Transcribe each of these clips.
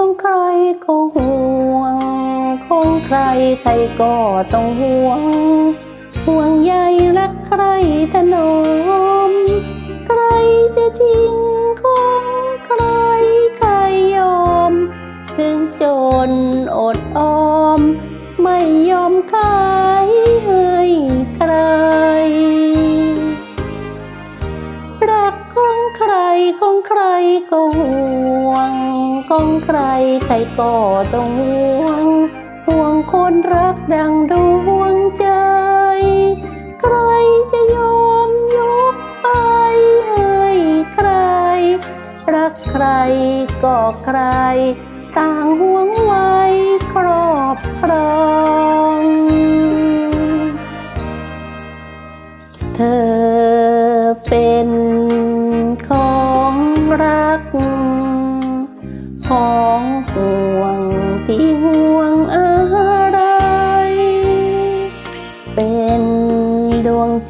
ของใครก็ห่วง ของใครใครก็ต้องห่วง ห่วงใยรักใครถนอมใครจะที ของใครใครก็ต้องห่วง ห่วงคนรักดังดวงใจ ใครจะยอมยกไปให้ใคร รักใครก็ใคร ต่างห่วงไว้ครอบครองเธอเป็น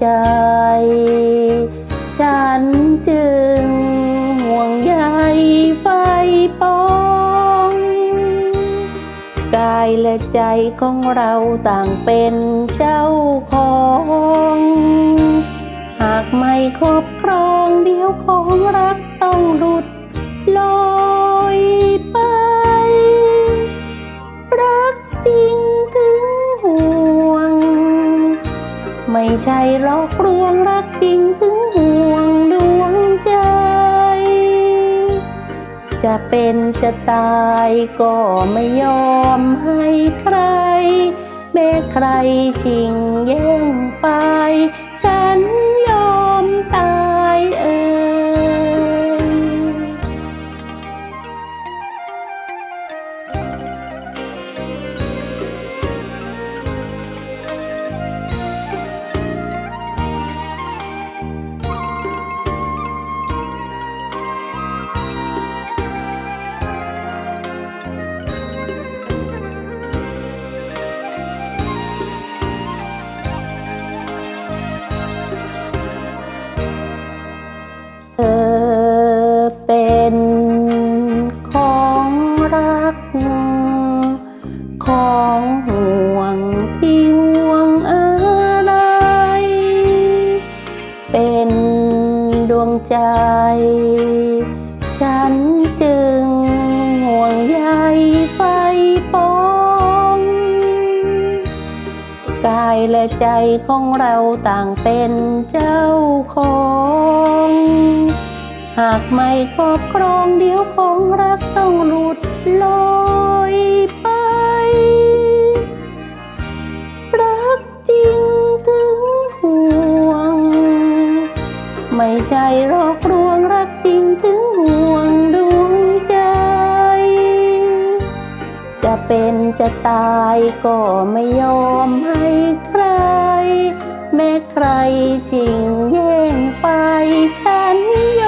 ใจ ฉันจึงห่วงใยไฟปองกายและใจของเราต่างเป็นเจ้าของ หากไม่ครอบครองเดี๋ยวของรักต้องหลุด ไม่ใช่หลอกลวงรักจริงถึงห่วงดวงใจ จะเป็นจะตายก็ไม่ยอมให้ใคร แม้ใครชิงแย่งไป ฉัน ใจ ฉันจึงห่วงใยไฟปองกายและใจของเราต่างเป็นเจ้าของ หากไม่ครอบครองเดี๋ยวของรักต้องหลุดลอย ไม่ใช่หลอกลวงรักจริงถึงห่วงดวงใจ จะเป็นจะตายก็ไม่ยอมให้ใคร แม้ใครชิงแย่งไปฉันยอม